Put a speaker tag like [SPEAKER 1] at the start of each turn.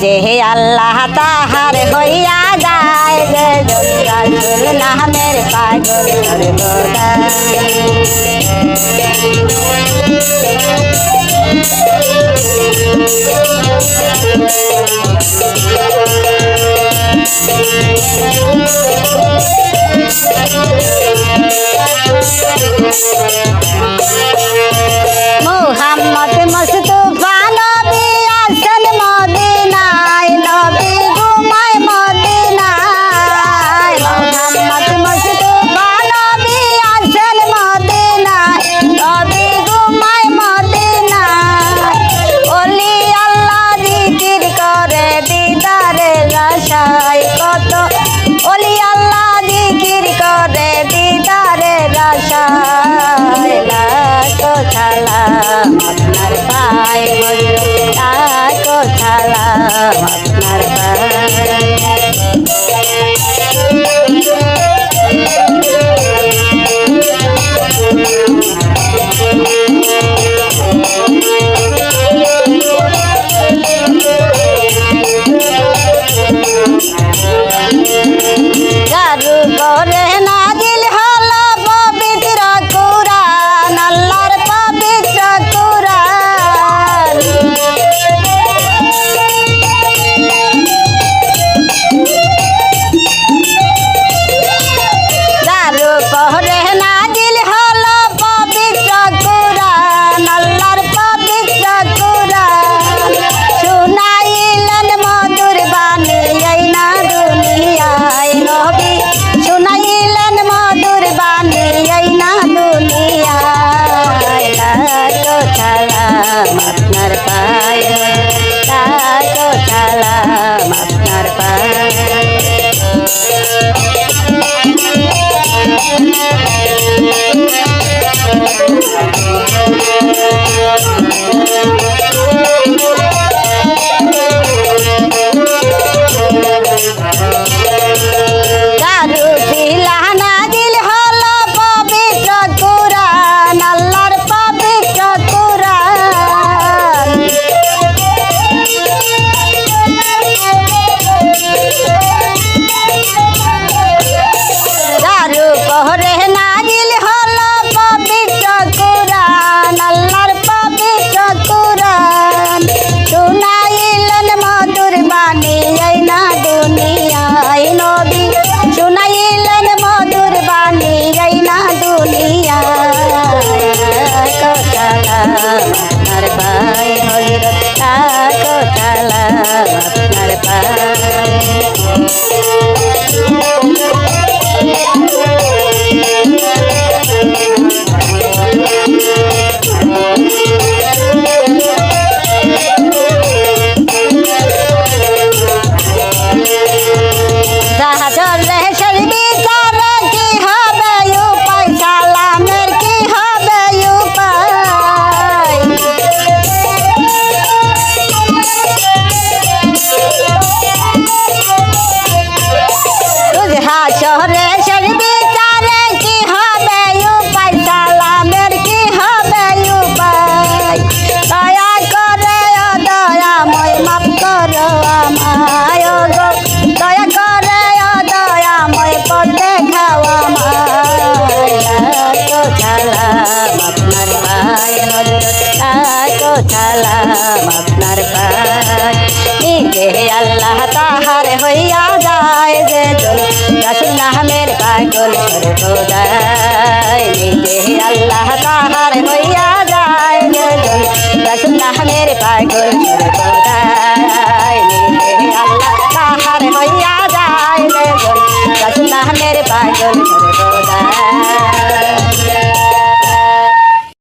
[SPEAKER 1] जे अल्लाह ताहर होया जाए ना मेरे पागल আমার আপনার পায়ে। হে আল্লাহ তাহার হইয়া যায় যে রাসুল নামের পাগল সর্বদাই হে আল্লাহ তাহার হইয়া যায় যে রাসুল নামের পাগল সর্বদাই